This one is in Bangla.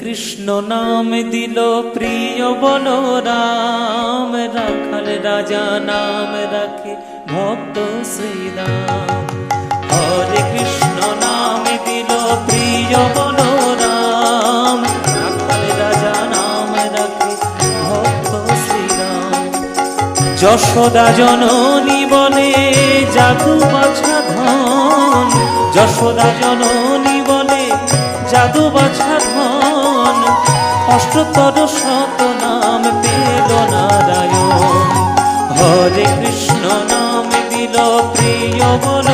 কৃষ্ণ নাম দিল প্রিয় বলরাম, রাখাল রাজা নাম রাখে ভক্ত শ্রীরাম। হরে কৃষ্ণ নাম দিল প্রিয় বলরাম, রাখাল রাজা নাম রাখে ভক্ত শ্রীরাম। যশোদা জননী বলে জাদু বাছা ধন। যশোদা জননী বলে জাদু বাছা ধন অষ্টতর শত নাম পেল নারায়ণ। হরে কৃষ্ণ নাম দিল প্রিয় বল